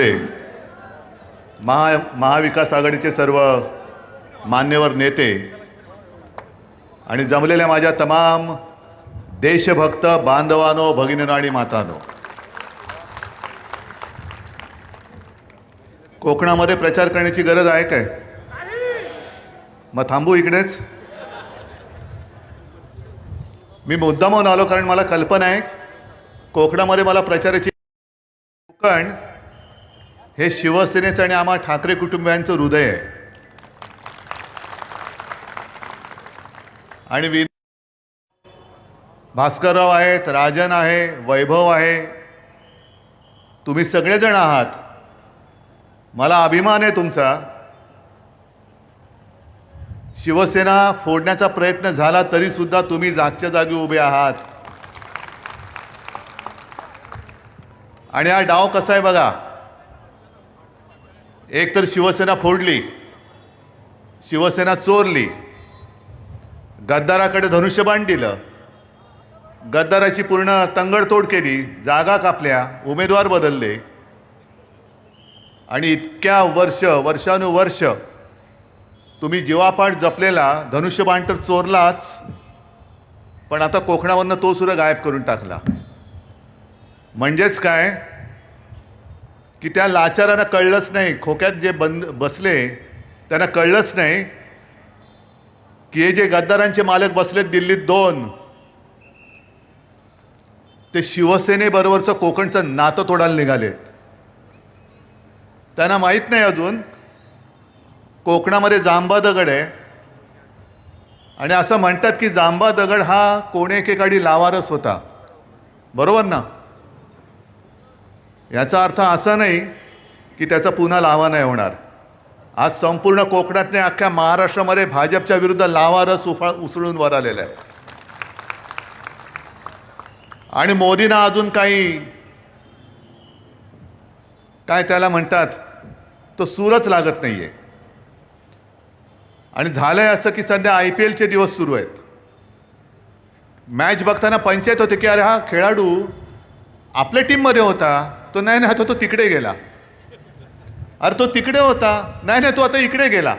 भेटले महा महाविकास आघाडीचे सर्व मान्यवर नेते आणि जमलेल्या माझ्या तमाम देशभक्त बांधवानो भगिनीनो आणि मातानो कोकणामध्ये प्रचार करण्याची गरज आहे काय? मग थांबू इकडेच. मी मुद्दामून आलो कारण मला कल्पना आहे कोकणामध्ये मला प्रचाराची कोकण हे शिवसेनेचं आणि आम्हा ठाकरे कुटुंबियांचं हृदय आहे. आणि वि भास्करराव आहेत राजन आहे वैभव आहे. तुम्ही सगळेजण आहात. मला अभिमान आहे तुमचा. शिवसेना फोडण्याचा प्रयत्न झाला तरी सुद्धा तुम्ही जागच्या जागी उभे आहात. आणि हा डाव कसा आहे बघा. एक तर शिवसेना फोडली शिवसेना चोरली गद्दाराकडे धनुष्यबाण दिलं गद्दाराची पूर्ण तंगडतोड केली जागा कापल्या उमेदवार बदलले आणि इतक्या वर्ष वर्षानुवर्ष तुम्ही जीवापाठ जपलेला धनुष्यबाण तर चोरलाच पण आता कोकणावरनं तो सुद्धा गायब करून टाकला. म्हणजेच काय? की त्या लाचारांना कळलंच नाही. खोक्यात जे बंद बसले त्यांना कळलंच नाही की हे जे गद्दारांचे मालक बसलेत दिल्लीत दोन ते शिवसेनेबरोबरचं कोकणचं नातं तोडायला निघालेत. त्यांना माहीत नाही अजून कोकणामध्ये जांबा दगड आहे. आणि असं म्हणतात की जांबा दगड हा कोण एकेकाळी लावारस होता. बरोबर ना? याचा अर्थ असा नाही की त्याचा पुन्हा लावा नाही होणार. आज संपूर्ण कोकणातने अख्ख्या महाराष्ट्रामध्ये भाजपच्या विरुद्ध लावा रस उफा उसळून वर आलेला आहे. आणि मोदींना अजून काही काय त्याला म्हणतात तो सूरच लागत नाहीये. आणि झालंय असं की सध्या आय पी एलचे दिवस सुरू आहेत. मॅच बघताना पंचायत होते की अरे हा खेळाडू आपल्या टीममध्ये होता. तो नाही नाही तो तो तिकडे गेला. अरे तो तिकडे होता. नाही नाही तो आता इकडे गेला.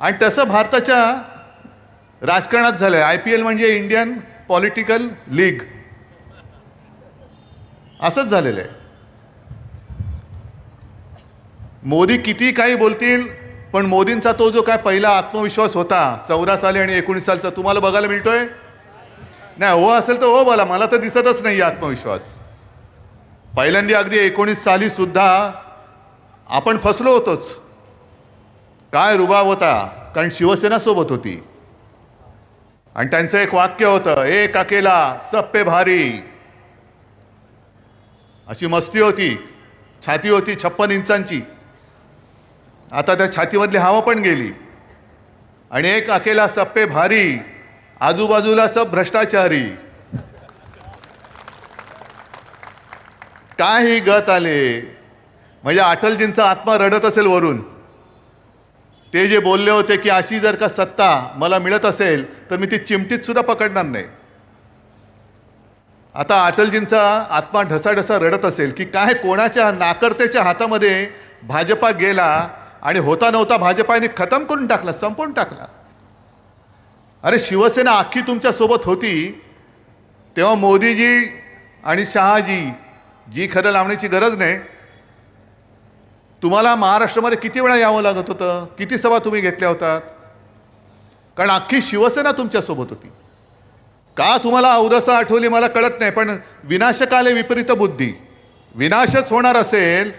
आणि तसं भारताच्या राजकारणात झालंय. आय पी एल म्हणजे इंडियन पॉलिटिकल लीग. असंच झालेलं आहे. मोदी किती काही बोलतील पण मोदींचा तो जो काय पहिला आत्मविश्वास होता चौदा साली आणि एकोणीस सालचा तुम्हाला बघायला मिळतोय? नाही हो असेल तर हो बोला मला तर दिसतच नाही आत्मविश्वास. पहिल्यांदा अगदी एकोणीस साली सुद्धा आपण फसलो होतोच. काय रुबाब होता? कारण शिवसेना सोबत होती. आणि त्यांचं एक वाक्य होतं एक अकेला सप्पे भारी. अशी मस्ती होती छाती होती छप्पन इंचांची. आता त्या छातीमधली हवा पण गेली. आणि एक अकेला सप्पे भारी. आजूबाजूला सब भ्रष्टाचारी. काय ही गत आले. म्हणजे अटलजींचा आत्मा रडत असेल वरून. ते जे बोलले होते की अशी जर का सत्ता मला मिळत असेल तर मी ती चिमटीत सुद्धा पकडणार नाही. आता अटलजींचा आत्मा ढसाढसा रडत असेल की काय कोणाच्या नाकर्त्याच्या हातामध्ये भाजपा गेला आणि होता नव्हता भाजपाने खतम करून टाकला संपवून टाकला. अरे शिवसेना अख्खी तुमच्यासोबत होती तेव्हा मोदीजी आणि शहाजी जी खरं लावण्याची गरज नाही तुम्हाला महाराष्ट्रामध्ये किती वेळा यावं लागत होतं? किती सभा तुम्ही घेतल्या होतात? कारण अख्खी शिवसेना तुमच्यासोबत होती. का तुम्हाला औदसा आठवली मला कळत नाही पण विनाशकाले विपरीत बुद्धी. विनाशच होणार असेल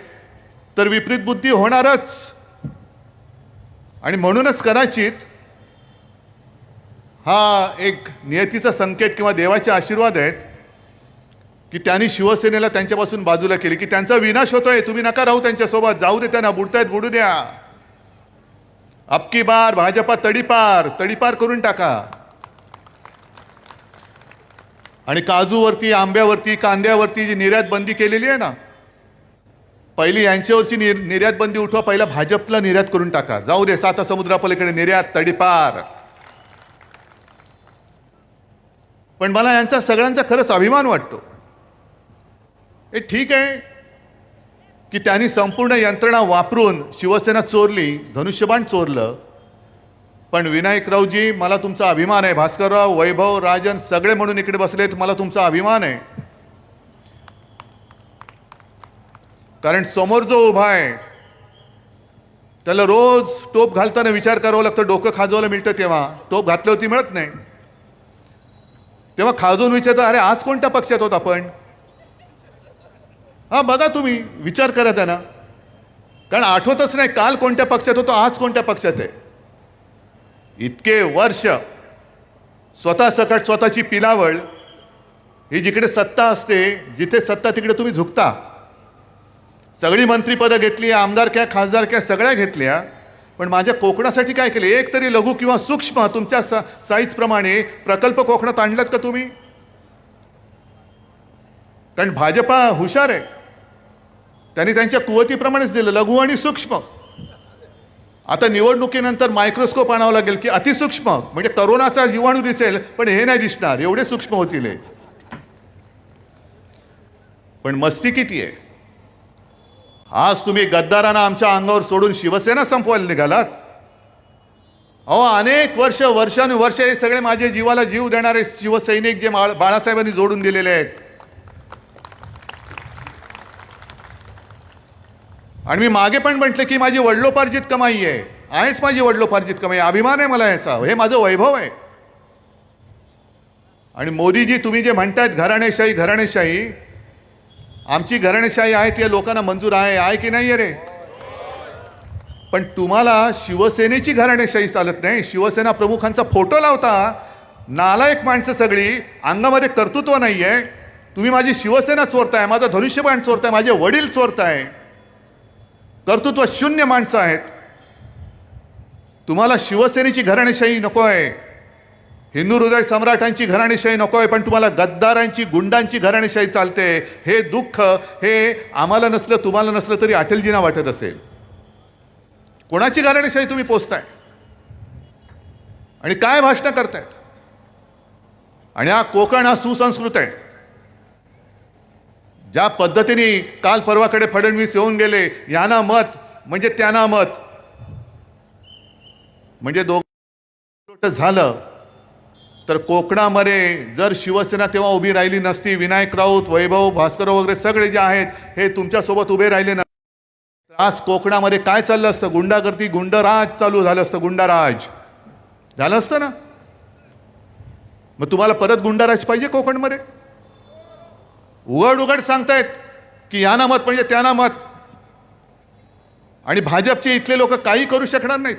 तर विपरीत बुद्धी होणारच. आणि म्हणूनच कदाचित हा एक नियतीचा संकेत किंवा देवाचे आशीर्वाद आहेत की त्यांनी शिवसेनेला त्यांच्यापासून बाजूला केली की त्यांचा विनाश होतोय तुम्ही नका राहू त्यांच्यासोबत जाऊ दे त्यांना बुडतायत बुडू द्या. अबकी बार भाजपा तडीपार तडीपार करून टाका. आणि काजूवरती आंब्यावरती कांद्यावरती जी निर्यात बंदी केलेली आहे ना पहिली यांच्यावरची निर निर्यात बंदी उठवा पहिला भाजपला निर्यात करून टाका. जाऊ दे साता समुद्रापलीकडे निर्यात तडीपार. पण मला यांचा सगळ्यांचा खरंच अभिमान वाटतो. हे ठीक आहे की त्यांनी संपूर्ण यंत्रणा वापरून शिवसेना चोरली धनुष्यबाण चोरलं. पण विनायकरावजी मला तुमचा अभिमान आहे. भास्करराव वैभव राजन सगळे म्हणून इकडे बसलेत मला तुमचा अभिमान आहे. कारण समोर जो उभा आहे त्याला रोज टोप घालताना विचार करावा लागतं. डोकं खाजवायला मिळतं तेव्हा. टोप घातल्यावरती मिळत नाही. तेव्हा खाजून विचारतो अरे आज कोणत्या पक्षात होत आपण? हां बघा तुम्ही विचार करा त्यांना. कारण आठवतच नाही काल कोणत्या पक्षात होतो आज कोणत्या पक्षात आहे. इतके वर्ष स्वतः सकट स्वतःची पिलावळ ही जिकडे सत्ता असते जिथे सत्ता तिकडे तुम्ही झुकता. सगळी मंत्रीपदं घेतली आमदारक्या खासदारक्या सगळ्या घेतल्या. पण माझ्या कोकणासाठी काय केले? एक तरी लघु किंवा सूक्ष्म तुमच्या सा साईजप्रमाणे प्रकल्प कोकणात आणलात का तुम्ही? कारण भाजपा हुशार आहे. त्यांनी त्यांच्या कुवतीप्रमाणेच दिलं लघु आणि सूक्ष्म. आता निवडणुकीनंतर मायक्रोस्कोप आणावं लागेल की अतिसूक्ष्म. म्हणजे करोनाचा जीवाणू दिसेल पण हे नाही दिसणार एवढे सूक्ष्म होतील हे. पण मस्ती किती आहे? आज तुम्ही गद्दारांना आमच्या अंगावर सोडून शिवसेना संपवायला निघालात? अहो अनेक वर्ष वर्षानुवर्ष हे सगळे माझे जीवाला जीव देणारे शिवसैनिक जे बाळ- बाळासाहेबांनी जोडून दिलेले आहेत. आणि मी मागे पण म्हटलं की माझी वडलोपार्जित कमाई आहे. आहेच माझी वडलोपार्जित कमाई अभिमान आहे मला याचा. हे माझं वैभव आहे. आणि मोदीजी तुम्ही जे म्हणतायत घराणेशाही घराणेशाही आमची घराणेशाही आहे ती लोकांना मंजूर आहे आहे की नाही आहे रे? पण तुम्हाला शिवसेनेची घराणेशाही चालत नाही. शिवसेना प्रमुखांचा फोटो लावता नालायक माणसं सगळी अंगामध्ये कर्तृत्व नाही आहे तुम्ही माझी शिवसेना चोरताय माझं धनुष्यबाण चोरताय माझे वडील चोरताय. कर्तृत्व शून्य माणसं आहेत. तुम्हाला शिवसेनेची घराणेशाही नको आहे हिंदू हृदय सम्राटांची घराणेशाही नको आहे पण तुम्हाला गद्दारांची गुंडांची घराणेशाही चालते. हे दुःख हे आम्हाला नसलं तुम्हाला नसलं तरी अटलजींना वाटत असेल. कोणाची घराणेशाही तुम्ही पोचताय आणि काय भाषणं करतायत? आणि हा कोकण हा सुसंस्कृत आहे. ज्या पद्धतीने काल परवाकडे फडणवीस येऊन गेले यांना मत म्हणजे त्यांना मत. म्हणजे दोघ झालं तर कोकणामध्ये जर शिवसेना तेव्हा उभी राहिली नसती विनायक राऊत वैभव भास्कर वगैरे सगळे जे आहेत हे तुमच्यासोबत उभे राहिले ना आज कोकणामध्ये काय चाललं असतं? गुंडागर्दी गुंडराज चालू झालं असतं गुंडाराज. झालं असतं ना? मग तुम्हाला परत गुंडाराज पाहिजे कोकणमध्ये? उघड उघड सांगतायत की याना मत म्हणजे त्यांना मत. आणि भाजपचे इथले लोक काही करू शकणार नाहीत.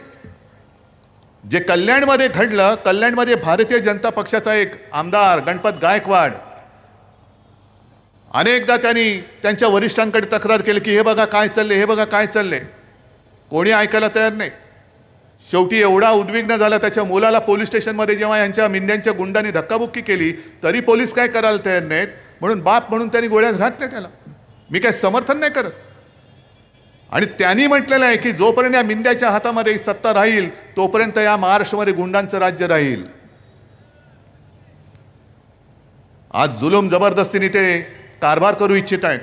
जे कल्याणमध्ये घडलं कल्याणमध्ये भारतीय जनता पक्षाचा एक आमदार गणपत गायकवाड अनेकदा त्यांनी त्यांच्या वरिष्ठांकडे तक्रार केली की हे बघा काय चालले हे बघा काय चालले कोणी ऐकायला तयार नाही. शेवटी एवढा उद्विग्न झाला त्याच्या मुलाला पोलीस स्टेशनमध्ये जेव्हा यांच्या मिंद्यांच्या गुंडांनी धक्काबुक्की केली तरी पोलीस काय करायला तयार नाहीत? म्हणून बाप म्हणून त्यांनी गोळ्यात घातल्या त्याला. मी काय समर्थन नाही करत. आणि त्यांनी म्हटलेलं आहे की जोपर्यंत या मिंद्याच्या हातामध्ये सत्ता राहील तोपर्यंत या महाराष्ट्रामध्ये गुंडांचं राज्य राहील. आज जुलूम जबरदस्तीने ते कारभार करू इच्छित आहेत.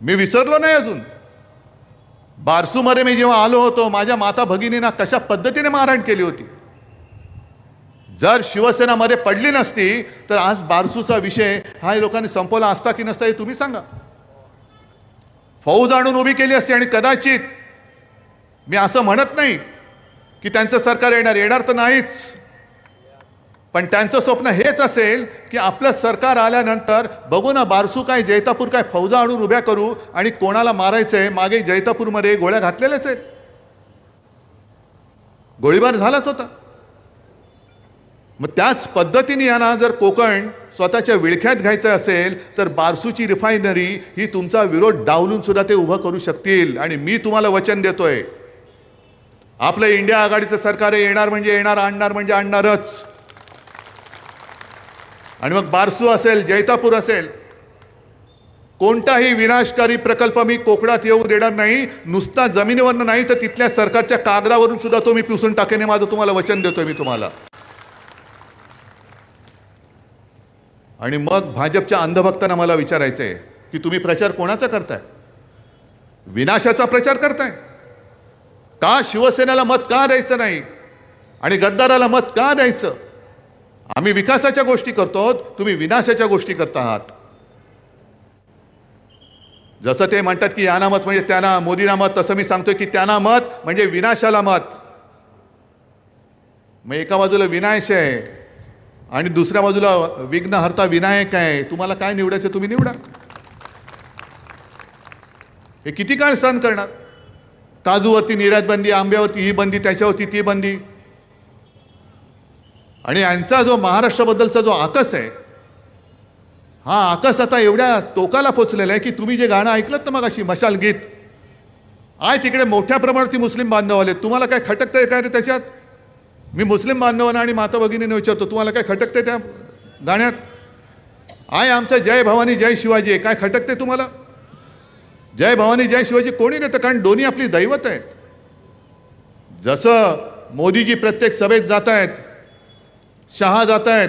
मी विसरलो नाही अजून. बारसूमध्ये मी जेव्हा आलो होतो माझ्या माता भगिनींना कशा पद्धतीने मारहाण केली होती? जर शिवसेनामध्ये पडली नसती तर आज बारसूचा विषय हा लोकांनी संपवला असता की नसता हे तुम्ही सांगा. फौज आणून उभी केली असती आणि कदाचित मी असं म्हणत नाही की त्यांचं सरकार येणार येणार तर नाहीच. पण त्यांचं स्वप्न हेच असेल की आपलं सरकार आल्यानंतर बघू ना बारसू काय जैतापूर काय फौजा आणून उभ्या करू आणि कोणाला मारायचंय मागे जैतापूरमध्ये गोळ्या घातलेल्याच आहेत. गोळीबार झालाच होता. मग त्याच पद्धतीने यांना जर कोकण स्वतःच्या विळख्यात घ्यायचं असेल तर बारसूची रिफायनरी ही तुमचा विरोध डावलून सुद्धा ते उभं करू शकतील. आणि मी तुम्हाला वचन देतोय आपलं इंडिया आघाडीचं सरकार येणार म्हणजे येणार आणणार म्हणजे आणणारच. आणि मग बारसू असेल जैतापूर असेल कोणताही विनाशकारी प्रकल्प मी कोकणात येऊ देणार नाही नुसता जमिनीवरनं नाही तर तिथल्या सरकारच्या कागदावरून सुद्धा तो मी पिसून टाकेने माझं तुम्हाला वचन देतोय मी तुम्हाला. आणि मग भाजपच्या अंधभक्तांना मला विचारायचं आहे की तुम्ही प्रचार कोणाचा करताय? विनाशाचा प्रचार करताय? का शिवसेनेला मत का द्यायचं नाही? आणि गद्दाराला मत का द्यायचं? आम्ही विकासाच्या गोष्टी करतो तुम्ही विनाशाच्या गोष्टी करता आहात. जसं ते म्हणतात की याना मत म्हणजे त्यांना मोदींना मत तसं मी सांगतोय की त्यांना मत म्हणजे विनाशाला मत. मग एका बाजूला विनाश आहे आणि दुसऱ्या बाजूला विघ्नहर्ता विनायक आहे. तुम्हाला काय निवडायचं तुम्ही निवडा. हे किती काळ सहन करणार? काजूवरती निर्यात बंदी आंब्यावरती ही बंदी त्याच्यावरती ती बंदी. आणि यांचा जो महाराष्ट्राबद्दलचा जो आकस आहे हा आकस आता एवढ्या टोकाला पोचलेला आहे की तुम्ही जे गाणं ऐकलं ना मग अशी मशाल गीत आहे तिकडे मोठ्या प्रमाणावरती मुस्लिम बांधव आले तुम्हाला काय खटकतंय काय रे त्याच्यात? मी मुस्लिम बांधवांना आणि माता भगिनीने विचारतो तुम्हाला काय खटकते त्या गाण्यात आहे आमचं जय भवानी जय शिवाजी आहे. काय खटकते तुम्हाला? जय भवानी जय शिवाजी कोणी नेतं? कारण दोन्ही आपली दैवत आहेत. जसं मोदीजी प्रत्येक सभेत जात आहेत शहा जात आहेत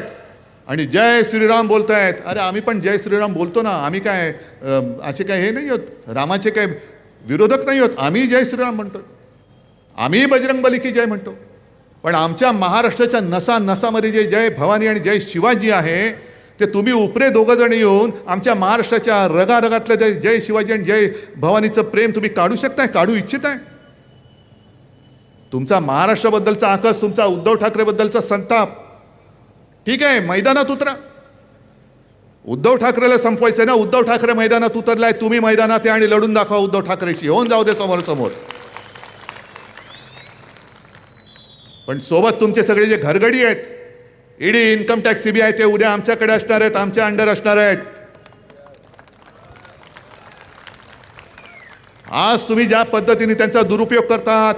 आणि जय श्रीराम बोलत आहेत अरे आम्ही पण जय श्रीराम बोलतो ना आम्ही काय असे काय हे नाही होत रामाचे काय विरोधक नाही होत? आम्ही जय श्रीराम म्हणतो आम्ही बजरंग बली की जय म्हणतो. पण आमच्या महाराष्ट्राच्या नसा नसामध्ये जे जय भवानी आणि जय शिवाजी आहे ते तुम्ही उपरे दोघं जण येऊन आमच्या महाराष्ट्राच्या रगारगातलं जे जय शिवाजी आणि जय भवानीचं प्रेम तुम्ही काढू शकताय काढू इच्छिताय? तुमचा महाराष्ट्राबद्दलचा आकस तुमचा उद्धव ठाकरेबद्दलचा संताप. ठीक आहे मैदानात उतरा. उद्धव ठाकरेला संपवायचं ना उद्धव ठाकरे मैदानात उतरलाय तुम्ही मैदानात आणि लढून दाखवा उद्धव ठाकरेशी. होऊन जाऊ दे समोर समोर. पण सोबत तुमचे सगळे जे घरगडी आहेत ईडी इन्कम टॅक्स सीबीआय ते उद्या आमच्याकडे असणार आहेत आमच्या अंडर असणार आहेत. आज तुम्ही ज्या पद्धतीने त्यांचा दुरुपयोग करतात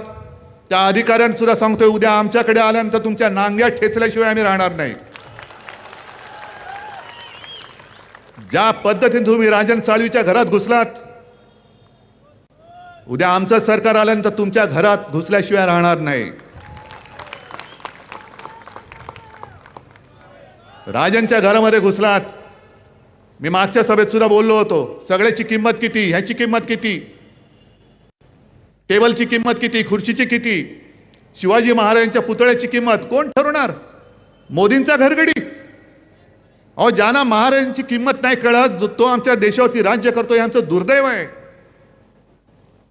त्या अधिकाऱ्यांना सुद्धा सांगतोय उद्या आमच्याकडे आल्यानंतर तुमच्या नांग्या ठेचल्याशिवाय आम्ही राहणार नाही. ज्या पद्धतीने तुम्ही राजन साळवीच्या घरात घुसलात उद्या आमचं सरकार आल्यानंतर तुमच्या घरात घुसल्याशिवाय राहणार नाही. राजनच्या घरामध्ये घुसलात. मी मागच्या सभेत सुद्धा बोललो होतो सगळ्याची किंमत किती ह्याची किंमत किती? टेबलची किंमत किती खुर्चीची किती? शिवाजी महाराजांच्या पुतळ्याची किंमत कोण ठरवणार? मोदींचा घरगडी. अहो ज्यांना महाराजांची किंमत नाही कळत जो तो आमच्या देशावरती राज्य करतो यांचं दुर्दैव आहे.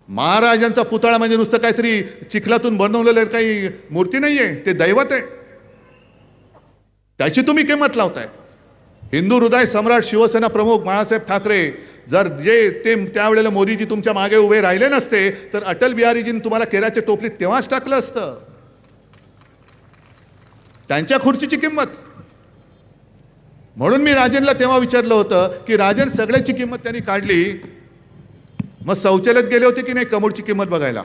महाराजांचा पुतळा म्हणजे नुसतं काहीतरी चिखलातून बनवलेलं काही मूर्ती नाही आहे ते दैवत आहे. त्याची तुम्ही किंमत लावताय. हिंदू हृदय सम्राट शिवसेना प्रमुख बाळासाहेब ठाकरे जर जे ते त्यावेळेला मोदीजी तुमच्या मागे उभे राहिले नसते तर अटल बिहारीजींनी तुम्हाला केराच्या टोपलीत तेव्हाच टाकलं असतं. त्यांच्या खुर्चीची किंमत. म्हणून मी राजनला तेव्हा विचारलं होतं की राजन सगळ्याची किंमत त्यांनी काढली. मग शौचालयात गेले होते की नाही कमोडची किंमत बघायला?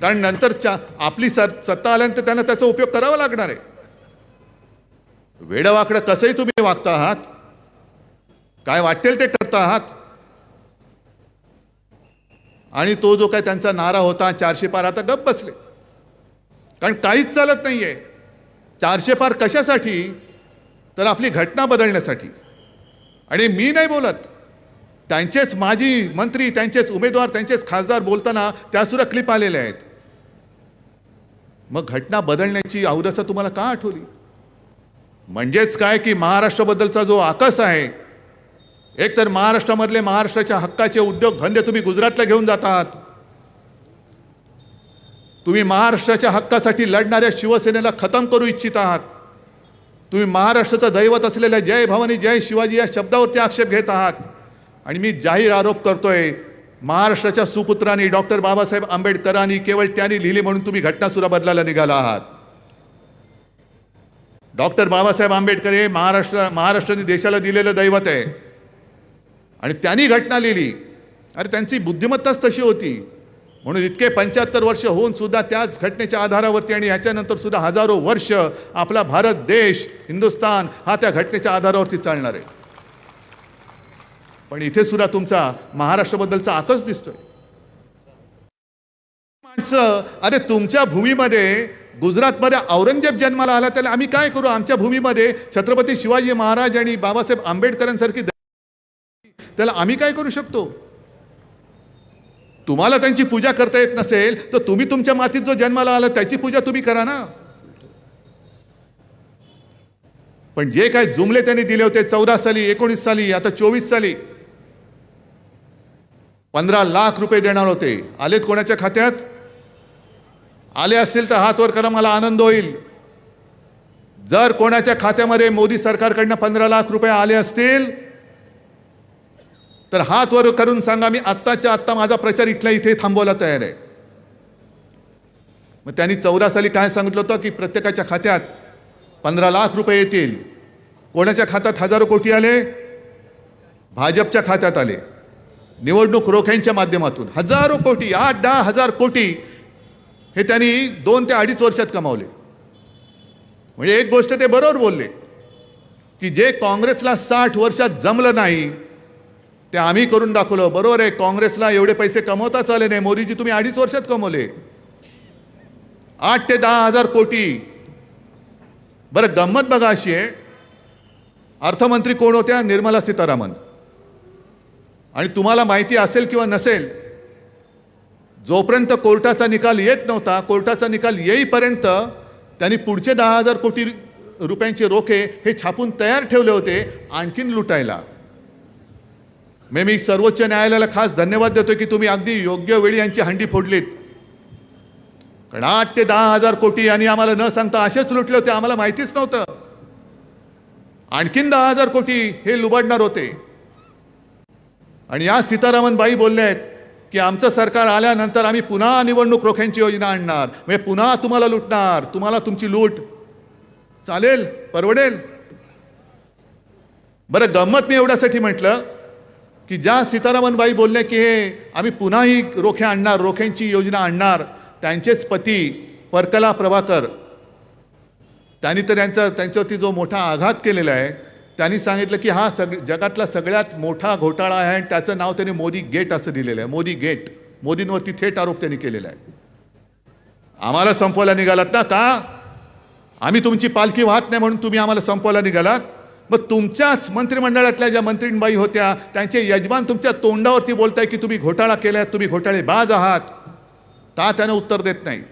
कारण नंतर चा आपली स सत्ता आल्यानंतर त्यांना त्याचा उपयोग करावा लागणार आहे. वेडवाकडं कसंही तुम्ही वागता आहात? काय वाटेल ते करता आहात? आणि तो जो काय त्यांचा नारा होता चारशे पार आता गप बसले. कारण काहीच चालत नाहीये. चारशे पार कशासाठी? तर आपली घटना बदलण्यासाठी. आणि मी नाही बोलत. त्यांचेच माजी मंत्री त्यांचेच उमेदवार त्यांचेच खासदार बोलताना त्यासुद्धा क्लिप आलेल्या आहेत. मग घटना बदलण्याची अवदसा तुम्हाला का आठवली? म्हणजेच काय की महाराष्ट्राबद्दलचा जो आकस आहे एकतर महाराष्ट्रामधले महाराष्ट्राच्या हक्काचे उद्योग धंदे तुम्ही गुजरातला घेऊन जातात. तुम्ही महाराष्ट्राच्या हक्कासाठी लढणाऱ्या शिवसेनेला खतम करू इच्छित आहात तुम्ही महाराष्ट्राचं दैवत असलेल्या जय भवानी जय शिवाजी या शब्दावरती आक्षेप घेत आहात आणि मी जाहीर आरोप करतोय महाराष्ट्राच्या सुपुत्रांनी डॉक्टर बाबासाहेब आंबेडकरांनी केवळ त्यांनी लिहिली म्हणून तुम्ही घटनासुरा बदलायला निघाला आहात. डॉक्टर बाबासाहेब आंबेडकर हे महाराष्ट्र महाराष्ट्राने देशाला दिलेलं दैवत आहे. आणि त्यांनी घटना लिहिली. अरे त्यांची बुद्धिमत्ताच तशी होती. म्हणून इतके पंच्याहत्तर वर्ष होऊन सुद्धा त्याच घटनेच्या आधारावरती आणि ह्याच्यानंतर सुद्धा हजारो वर्ष आपला भारत देश हिंदुस्थान हा त्या घटनेच्या आधारावरती चालणार आहे. पण इथे सुद्धा तुमचा महाराष्ट्राबद्दलचा आकच दिसतोय. अरे तुमच्या भूमीमध्ये गुजरातमध्ये औरंगजेब जन्माला आला त्याला आम्ही काय करू? आमच्या भूमीमध्ये छत्रपती शिवाजी महाराज आणि बाबासाहेब आंबेडकरांसारखी त्याला आम्ही काय करू शकतो? तुम्हाला त्यांची पूजा करता येत नसेल तर तुम्ही तुमच्या मातीत जो जन्माला आला त्याची पूजा तुम्ही करा ना. पण जे काय जुमले त्यांनी दिले होते चौदा साली एकोणीस साली आता चोवीस साली पंधरा लाख रुपये देणार होते. आलेत कोणाच्या खात्यात? आले असतील तर हात वर करा मला आनंद होईल. जर कोणाच्या खात्यामध्ये मोदी सरकारकडनं पंधरा लाख रुपये आले असतील तर हात वर करून सांगा मी आत्ताच्या आत्ता माझा प्रचार इथल्या इथे थांबवायला तयार आहे. मग त्यांनी चौदा साली काय सांगितलं होतं की प्रत्येकाच्या खात्यात पंधरा लाख रुपये येतील. कोणाच्या खात्यात हजारो कोटी आले? भाजपच्या खात्यात आले. निवडणूक रोख्यांच्या माध्यमातून हजारो कोटी आठ दहा हजार कोटी हे त्यांनी दोन ते अडीच वर्षात कमावले. म्हणजे एक गोष्ट ते बरोबर बोलले की जे काँग्रेसला साठ वर्षात जमलं नाही ते आम्ही करून दाखवलं. बरोबर आहे काँग्रेसला एवढे पैसे कमवताच आले नाही. मोदीजी तुम्ही अडीच वर्षात कमवले. आठ ते दहा हजार कोटी. बरं गंमत बघा अशी आहे. अर्थमंत्री कोण होत्या? निर्मला सीतारामन. आणि तुम्हाला माहिती असेल किंवा नसेल जोपर्यंत कोर्टाचा निकाल येत नव्हता कोर्टाचा निकाल येईपर्यंत त्यांनी पुढचे दहा हजार कोटी रुपयांचे रोखे हे छापून तयार ठेवले होते आणखीन लुटायला. मी मी सर्वोच्च न्यायालयाला खास धन्यवाद देतो की तुम्ही अगदी योग्य वेळी यांची हंडी फोडलीत. कारण आठ ते दहा हजार कोटी यांनी आम्हाला न सांगता असेच लुटले होते आम्हाला माहितीच नव्हतं. आणखीन दहा हजार कोटी हे लुबाडणार होते. आणि या सीतारामन बाई बोलल्या आहेत की आमचं सरकार आल्यानंतर आम्ही पुन्हा निवडणूक रोख्यांची योजना आणणार. म्हणजे पुन्हा तुम्हाला लुटणार. तुम्हाला तुमची लूट. चालेल? परवडेल? बरं गंमत मी एवढ्यासाठी म्हटलं की ज्या सीतारामनबाई बोलले की हे आम्ही पुन्हा ही रोखे आणणार रोख्यांची योजना आणणार त्यांचेच पती परकला प्रभाकर. त्यांनी तर त्यांचा त्यांच्यावरती जो मोठा आघात केलेला आहे त्यांनी सांगितलं की हा सग जगातला सगळ्यात मोठा घोटाळा आहे आणि त्याचं नाव त्यांनी मोदी गेट असं दिलेलं आहे. मोदी गेट. मोदींवरती थेट आरोप त्यांनी केलेला आहे. आम्हाला संपवायला निघालात ना का? आम्ही तुमची पालखी वाहत नाही म्हणून तुम्ही आम्हाला संपवायला निघालात? मग तुमच्याच मंत्रिमंडळातल्या ज्या मंत्रीबाई होत्या त्यांचे यजमान तुमच्या तोंडावरती बोलताय की तुम्ही घोटाळा केलाय तुम्ही घोटाळे बाज आहात. का त्यानं उत्तर देत नाही?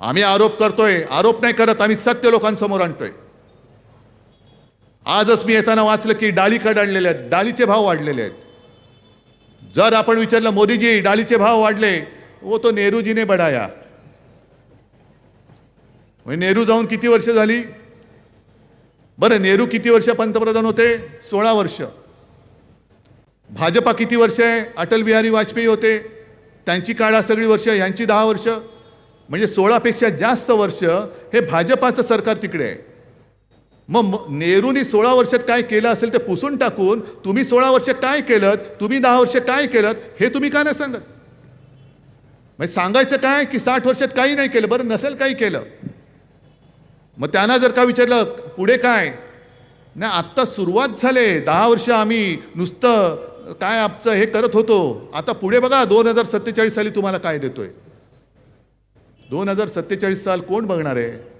आम्ही आरोप करतोय. आरोप नाही करत आम्ही सत्य लोकांसमोर आणतोय. आजच मी येताना वाचलं की डाळी कडाडलेल्या आहेत डाळीचे भाव वाढलेले आहेत. जर आपण विचारलं मोदीजी डाळीचे भाव वाढले वो तो नेहरूजीने बढाया. म्हणजे नेहरू जाऊन किती वर्ष झाली? बरं नेहरू किती वर्ष पंतप्रधान होते? सोळा वर्ष. भाजपा किती वर्ष आहे? अटल बिहारी वाजपेयी होते. त्यांची काळा सगळी वर्ष यांची दहा वर्ष. म्हणजे सोळापेक्षा जास्त वर्ष हे भाजपाचं सरकार तिकडे आहे. मग नेहरूनी सोळा वर्षात काय केलं असेल ते पुसून टाकून तुम्ही सोळा वर्ष काय केलं तुम्ही दहा वर्ष काय केलं हे तुम्ही का नाही सांगत? म्हणजे सांगायचं काय की साठ वर्षात काही नाही केलं बरं नसेल काही केलं. मग त्यांना जर का विचारलं पुढे काय? नाही आत्ता सुरुवात झाले दहा वर्ष आम्ही नुसतं काय आमचं हे करत होतो. आता पुढे बघा दोन हजार सत्तेचाळीस साली तुम्हाला काय देतोय? दोन हजार सत्तेचाळीस साल कोण बघणार आहे?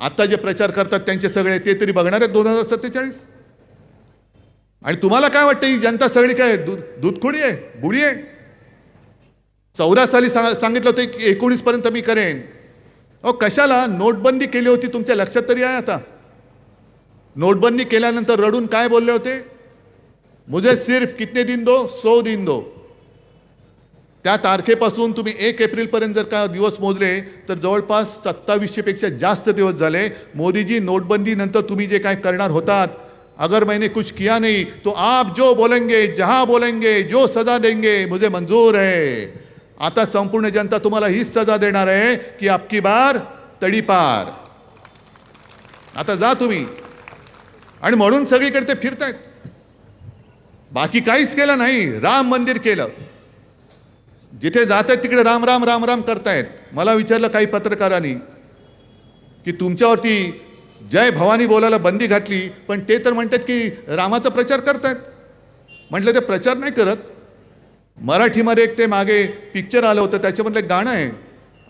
आता जे प्रचार करतात त्यांचे सगळे ते तरी बघणार आहेत दोन हजार सत्तेचाळीस? आणि तुम्हाला काय वाटतं ही जनता सगळी काय दूध दूधखोडी आहे? बुडी आहे? चौदा साली सांग सांगितलं होतं की एकोणीस पर्यंत मी करेन. अहो कशाला? नोटबंदी केली होती तुमच्या लक्षात तरी आहे आता. नोटबंदी केल्यानंतर रडून काय बोलले होते? मुझे सिर्फ कितने दिन दो? सौ दिन दो. त्या तारखेपासून तुम्ही एक एप्रिलपर्यंत जर का दिवस मोजले तर जवळपास सत्तावीसशेपेक्षा जास्त दिवस झाले. मोदीजी नोटबंदीनंतर तुम्ही जे काय करणार होतात अगर मैंने कुछ किया नहीं तो आप जो बोलेंगे जहां बोलेंगे जो सजा देंगे मुझे मंजूर है। आता संपूर्ण जनता तुम्हाला हीच सजा देणार आहे की आपकी बार तडीपार. आता जा तुम्ही. आणि म्हणून सगळीकडे ते फिरतायत. बाकी काहीच केलं नाही. राम मंदिर केलं. जिथे जात आहेत तिकडे राम राम राम राम करतायत. मला विचारलं काही पत्रकारांनी की तुमच्यावरती जय भवानी बोलायला बंदी घातली पण ते तर म्हणतात की रामाचा प्रचार करतायत. म्हटलं ते प्रचार नाही करत. मराठीमध्ये एक ते मागे पिक्चर आलं होतं त्याच्यामधलं एक गाणं आहे.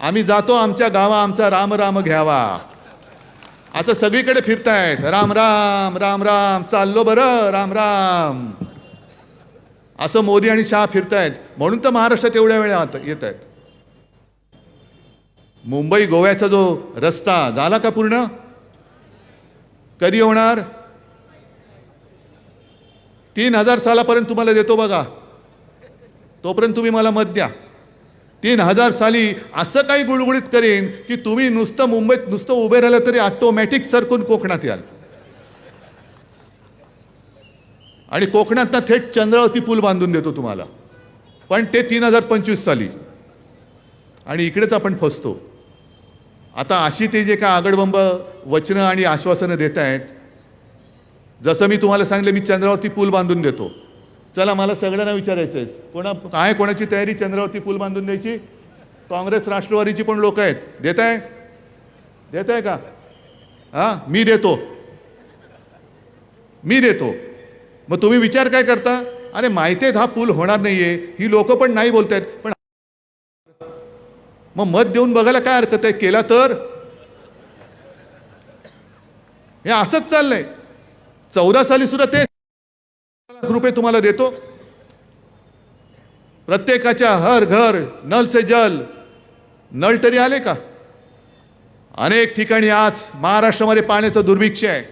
आम्ही जातो आमच्या गावा आमचा राम राम घ्यावा. असं सगळीकडे फिरतायत. राम राम राम राम चाललो बरं राम राम. असं मोदी आणि शहा फिरतायत. म्हणून तर महाराष्ट्रात एवढ्या वेळा येत आहेत मुंबई गोव्याचा जो रस्ता झाला का पूर्ण? कधी होणार? तीन हजार सालापर्यंत तुम्हाला देतो बघा. तोपर्यंत तुम्ही मला मत द्या. तीन हजार साली असं काही गुळगुळीत करेन की तुम्ही नुसतं मुंबईत नुसतं उभे राहिलं तरी ऑटोमॅटिक सरकून कोकणात याल? आणि कोकणातनं थेट चंद्रावती पूल बांधून देतो तुम्हाला. पण ते तीन हजार पंचवीस साली. आणि इकडेच आपण फसतो. आता अशी ते जे काय आगडबंब वचनं आणि आश्वासनं देत आहेत जसं मी तुम्हाला सांगले मी चंद्रावती पूल बांधून देतो. चला मला सगळ्यांना विचारायचं आहे कोणा काय कोणाची तयारी चंद्रावती पूल बांधून द्यायची? काँग्रेस राष्ट्रवादीची पण लोक आहेत. देत आहे देत आहे का? हां मी देतो. मी देतो. मग तुम्ही विचार काय करता? अरे माहिती आहेत हा पूल होणार नाहीये. ही लोक पण नाही बोलतायत. पण मग मत देऊन बघायला काय हरकत आहे? केला तर? हे असंच चाललंय. चौदा साली सुद्धा ते लाख रुपये तुम्हाला देतो. प्रत्येकाच्या हर घर नल से जल. नळ तरी आले का? अनेक ठिकाणी आज महाराष्ट्रामध्ये पाण्याचं दुर्भिक्ष आहे.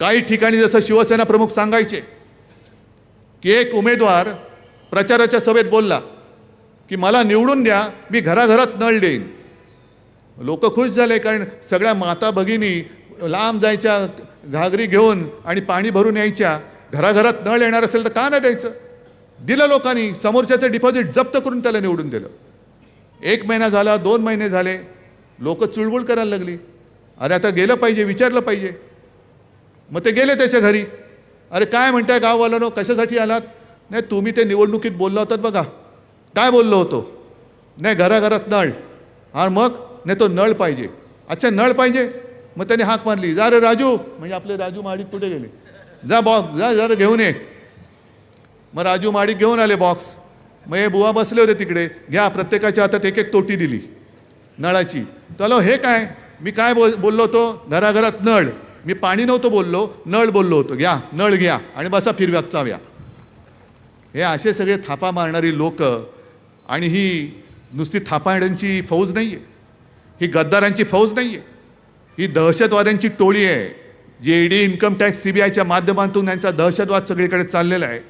काही ठिकाणी जसं शिवसेना प्रमुख सांगायचे की एक उमेदवार प्रचाराच्या सभेत बोलला की मला निवडून द्या मी घराघरात नळ देईन. लोक खुश झाले कारण सगळ्या माता भगिनी लांब जायच्या घागरी घेऊन आणि पाणी भरून यायच्या घराघरात नळ येणार असेल तर का नाही द्यायचं? दिलं लोकांनी समोरच्याचं डिपॉझिट जप्त करून त्याला निवडून दिलं. एक महिना झाला दोन महिने झाले लोक चुळबुळ करायला लागली. अरे आता गेलं पाहिजे विचारलं पाहिजे. मग ते गेले त्याच्या घरी. अरे काय म्हणताय गाववाल्यानो? कशासाठी आलात? नाही तुम्ही ते निवडणुकीत बोलला होतात बघा. काय बोललो होतो? नाही घराघरात नळ. हा मग? नाही तो नळ पाहिजे. अच्छा नळ पाहिजे? मग त्याने हाक मारली. जा रे राजू. म्हणजे आपले राजू माडिक कुठे गेले? जा बॉक्स जा जरा घेऊन ये. मग राजू माडिक घेऊन आले बॉक्स मग हे बुवा बसले होते तिकडे. घ्या प्रत्येकाच्या हातात एक एक तोटी दिली. नळाची. चलो हे काय? मी काय बोल बोललो होतो? घराघरात नळ. मी पाणी नव्हतं बोललो नळ बोललो होतो. घ्या नळ घ्या आणि बसा फिरव्यात चाव्या हे असे सगळे थापा मारणारी लोक आणि ही नुसती थापाड्यांची फौज नाही आहे ही गद्दारांची फौज नाही आहे ही दहशतवाद्यांची टोळी आहे. जी ED income tax C B आयच्या माध्यमातून यांचा दहशतवाद सगळीकडे चाललेला आहे.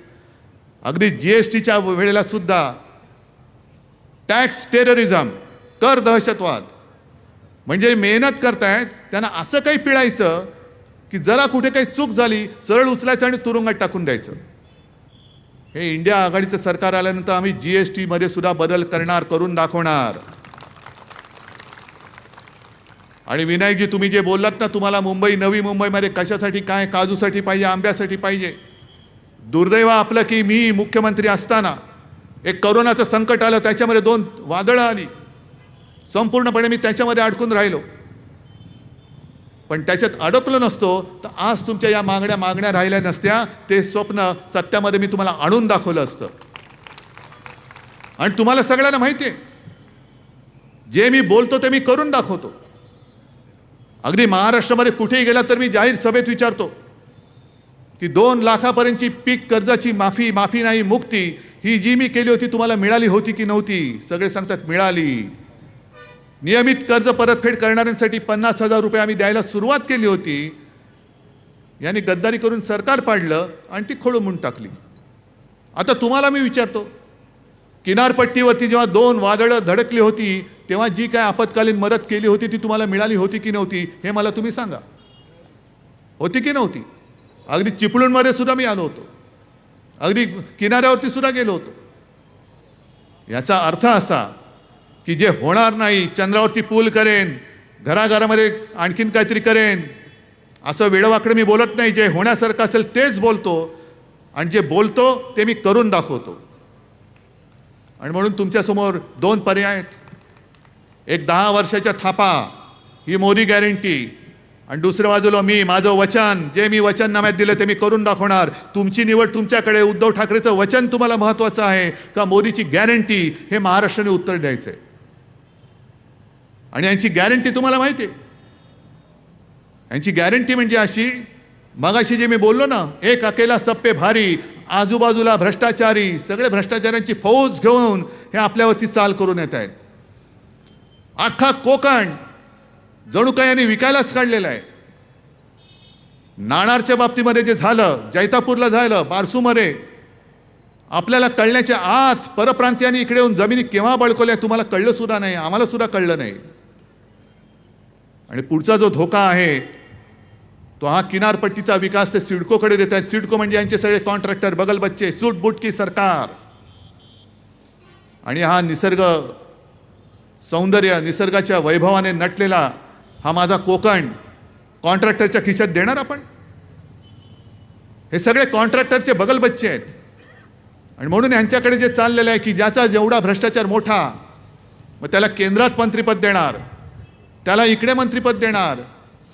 अगदी जी एस टीच्या वेळेला सुद्धा टॅक्स टेररिझम कर दहशतवाद म्हणजे मेहनत करतायत त्यांना असं काही पिळायचं की जरा कुठे काही चूक झाली सरळ उचलायचं आणि तुरुंगात टाकून द्यायचं. हे इंडिया आघाडीचं सरकार आल्यानंतर आम्ही जी एस टीमध्ये सुद्धा बदल करणार करून दाखवणार. आणि विनायकजी तुम्ही जे बोललात ना तुम्हाला मुंबई नवी मुंबईमध्ये कशासाठी काय काजूसाठी पाहिजे आंब्यासाठी पाहिजे. दुर्दैव आपलं की मी मुख्यमंत्री असताना एक करोनाचं संकट आलं त्याच्यामध्ये दोन वादळं आली. संपूर्णपणे मी त्याच्यामध्ये अडकून राहिलो. पण त्याच्यात अडकलो नसतो तर आज तुमच्या या मागण्या मागण्या राहिल्या नसत्या ते स्वप्न सत्यामध्ये मी तुम्हाला आणून दाखवलं असतं. आणि तुम्हाला सगळ्यांना माहिती आहे जे मी बोलतो ते मी करून दाखवतो. अगदी महाराष्ट्रामध्ये कुठेही गेला तर मी जाहीर सभेत विचारतो की दोन लाखापर्यंतची पीक कर्जाची माफी माफी नाही मुक्ती ही जी मी केली होती तुम्हाला मिळाली होती की नव्हती? सगळे सांगतात मिळाली. नियमित कर्ज परतफेड करणाऱ्यांसाठी पन्नास हजार रुपये आम्ही द्यायला सुरुवात केली होती. यांनी गद्दारी करून सरकार पाडलं आणि ती खोळंबून टाकली. आता तुम्हाला मी विचारतो किनारपट्टीवरती जेव्हा दोन वादळं धडकली होती तेव्हा जी काय आपत्कालीन मदत केली होती ती तुम्हाला मिळाली होती की नव्हती हे मला तुम्ही सांगा. होती की नव्हती? अगदी चिपळूणमध्ये सुद्धा मी आलो होतो. अगदी किनाऱ्यावरती सुद्धा गेलो होतो. याचा अर्थ असा की जे होणार नाही चंद्रावरती पूल करेन घराघरामध्ये आणखीन काहीतरी करेन. असं वेळवाकडं मी बोलत नाही जे होण्यासारखं असेल तेच बोलतो आणि जे बोलतो ते मी करून दाखवतो. आणि म्हणून तुमच्यासमोर दोन पर्याय आहेत. एक दहा वर्षाच्या थापा ही मोदी गॅरंटी आणि दुसऱ्या बाजूला मी माझं वचन जे मी वचननाम्यात दिलं ते मी करून दाखवणार. तुमची निवड तुमच्याकडे उद्धव ठाकरेचं वचन तुम्हाला महत्त्वाचं आहे. का मोदीची गॅरंटी हे महाराष्ट्राने उत्तर द्यायचं आहे आणि यांची गॅरंटी तुम्हाला माहिती आहे. यांची गॅरंटी म्हणजे अशी मगाशी जे मी बोललो ना एक अकेला सप्पे भारी आजूबाजूला भ्रष्टाचारी सगळे भ्रष्टाचाऱ्यांची फौज घेऊन हे आपल्यावरती चाल करून येत आहेत. अख्खा कोकण जणू काय यांनी विकायलाच काढलेला आहे. नाणारच्या बाबतीमध्ये जे झालं जैतापूरला झालं बारसूमध्ये आपल्याला कळण्याच्या आत परप्रांतीयांनी इकडे येऊन जमिनी केव्हा बळकवल्या तुम्हाला कळलं सुद्धा नाही आम्हाला सुद्धा कळलं नाही. आणि पुढचा जो धोका आहे तो हा किनारपट्टीचा विकास ते सिडकोकडे देत आहेत. सिडको म्हणजे यांचे सगळे कॉन्ट्रॅक्टर बगल बच्चे सूट की सरकार. आणि हा निसर्ग सौंदर्य निसर्गाच्या वैभवाने नटलेला हा माझा कोकण. कॉन्ट्रॅक्टरच्या खिशात देणार आपण? हे सगळे कॉन्ट्रॅक्टरचे बगल बच्चे आहेत. आणि म्हणून यांच्याकडे जे चाललेलं आहे की ज्याचा जेवढा भ्रष्टाचार मोठा मग त्याला केंद्रात मंत्रिपद देणार. त्याला इकडे मंत्रिपद देणार.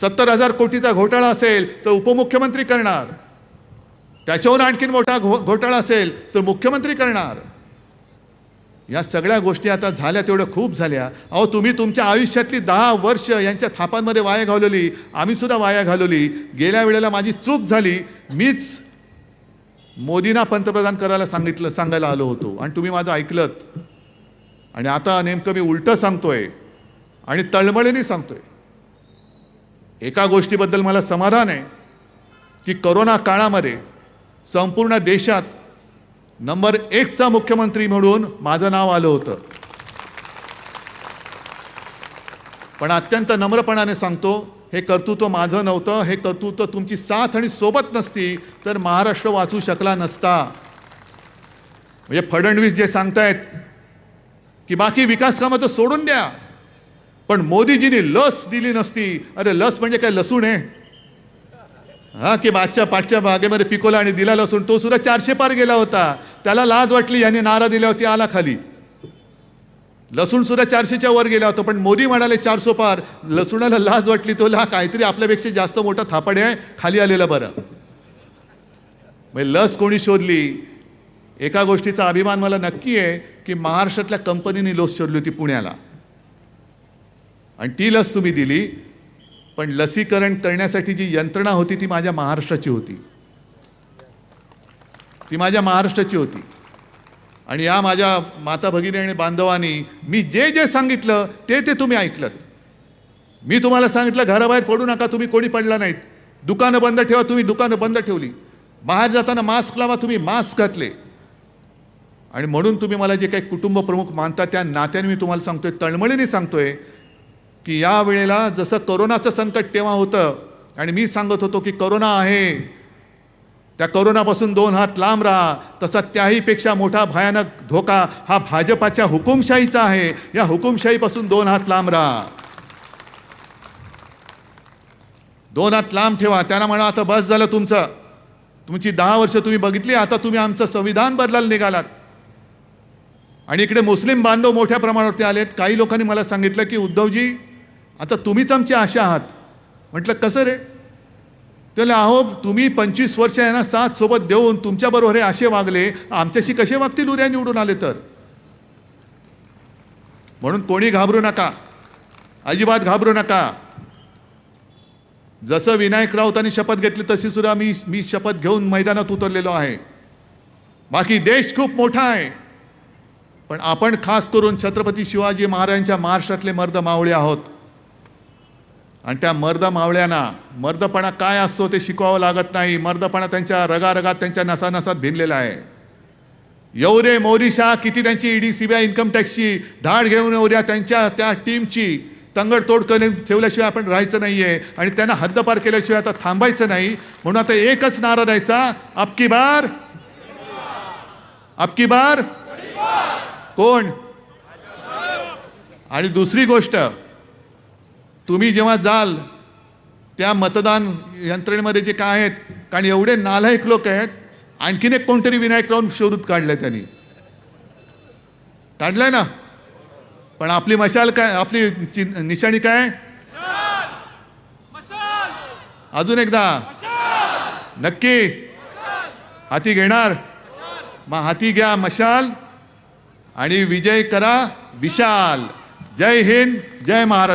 सत्तर हजार कोटीचा घोटाळा असेल तर उपमुख्यमंत्री करणार. त्याच्याहून आणखीन मोठा घो घोटाळा असेल तर मुख्यमंत्री करणार. या सगळ्या गोष्टी आता झाल्या तेवढ्या खूप झाल्या. अहो तुम्ही तुमच्या आयुष्यातली दहा वर्ष यांच्या थापांमध्ये वाया घालवली आम्ही सुद्धा वाया घालवली. गेल्या वेळेला माझी चूक झाली. मीच मोदींना पंतप्रधान करायला सांगितलं सांगायला आलो होतो. आणि तुम्ही माझं ऐकलत. आणि आता नेमकं मी उलटं सांगतोय. आणि तळमळीने सांगतोय. एका गोष्टीबद्दल मला समाधान आहे की करोना काळामध्ये संपूर्ण देशात नंबर एकचा मुख्यमंत्री म्हणून माझं नाव आलं होतं. पण अत्यंत नम्रपणाने सांगतो हे कर्तृत्व माझं नव्हतं हे कर्तृत्व तुमची साथ आणि सोबत नसती तर महाराष्ट्र वाचू शकला नसता. म्हणजे फडणवीस जे सांगतायत की बाकी विकास कामं तर सोडून द्या. पण मोदीजींनी लस दिली नसती. अरे लस म्हणजे काय? लसूण आहे. हा की मागच्या पाठच्या बागेमध्ये पिकोला आणि दिला लसूण तो सुद्धा चारशे पार गेला होता. त्याला लाज वाटली याने नारा दिल्यावरती आला खाली. लसूण सुद्धा चारशेच्या वर गेला होता पण मोदी म्हणाले चारशे पार. लसूणाला लाज वाटली तो ला काहीतरी आपल्यापेक्षा जास्त मोठा थापड आहे खाली आलेला बरं. म्हणजे लस कोणी शोधली? एका गोष्टीचा अभिमान मला नक्की आहे की महाराष्ट्रातल्या कंपनीने लस शोधली होती पुण्याला. आणि ती लस तुम्ही दिली पण लसीकरण करण्यासाठी जी यंत्रणा होती ती माझ्या महाराष्ट्राची होती. ती माझ्या महाराष्ट्राची होती. आणि या माझ्या माता भगिनी आणि बांधवांनी मी जे जे सांगितलं ते ते तुम्ही ऐकलं मी तुम्हाला सांगितलं घराबाहेर पडू नका तुम्ही कोणी पडला नाहीत. दुकानं बंद ठेवा तुम्ही दुकानं बंद ठेवली. बाहेर जाताना मास्क लावा तुम्ही मास्क घातले. आणि म्हणून तुम्ही मला जे काही कुटुंब प्रमुख मानता त्या नात्याने मी तुम्हाला सांगतोय तळमळीने सांगतोय की या वेळेला जसं करोनाचं संकट तेव्हा होतं आणि मी सांगत होतो की करोना आहे. त्या करोनापासून दोन हात लांब राहा. तसा त्याहीपेक्षा मोठा भयानक धोका हा भाजपाच्या हुकुमशाहीचा आहे. या हुकुमशाहीपासून दोन हात लांब राहा. दोन हात लांब ठेवा. त्यांना म्हणा आता बस झालं तुमचं. तुमची दहा वर्ष तुम्ही बघितली आता तुम्ही आमचं संविधान बदलायला निघालात. आणि इकडे मुस्लिम बांधव मोठ्या प्रमाणावरती आलेत. काही लोकांनी मला सांगितलं की उद्धवजी आता तुम्हीच आमची आशा आहात. म्हटलं कसं रे? त्याला अहो तुम्ही पंचवीस वर्ष यांना साथ सोबत देऊन तुमच्याबरोबर हे असे वागले आमच्याशी कसे वागतील उद्या निवडून आले तर? म्हणून कोणी घाबरू नका. अजिबात घाबरू नका. जसं विनायक राऊतांनी शपथ घेतली तशी सुद्धा मी मी शपथ घेऊन मैदानात उतरलेलो आहे. बाकी देश खूप मोठा आहे. पण आपण खास करून छत्रपती शिवाजी महाराजांच्या महाराष्ट्रातले मर्द मावळे आहोत. आणि त्या मर्द मावळ्यांना मर्दपणा काय असतो ते शिकवावं लागत नाही. मर्दपणा त्यांच्या रगारगात त्यांच्या नसानसात भिनलेला आहे. येऊ दे मोदी शाह किती त्यांची ईडी सीबीआय इन्कम टॅक्सची धाड घेऊन येऊ त्यांच्या त्या टीमची तंगडतोड करून ठेवल्याशिवाय आपण राहायचं नाहीये. आणि त्यांना हद्दपार केल्याशिवाय आता थांबायचं नाही. म्हणून आता एकच नारा द्यायचा अबकी बार? अबकी बार? कोण? आणि दुसरी गोष्ट तुम्ही जेव्हा जाल त्या मतदान यंत्रणेमध्ये जे काय आहेत कारण एवढे नालायक लोक आहेत आणखीन एक कोणतरी विनायक राऊन शोधून काढलंय त्यांनी. काढलंय ना? पण आपली मशाल काय आपली निशाणी काय? अजून एकदा. नक्की. हाती घेणार. मग हाती घ्या मशाल आणि विजय करा विशाल. जय हिंद जय महाराष्ट्र.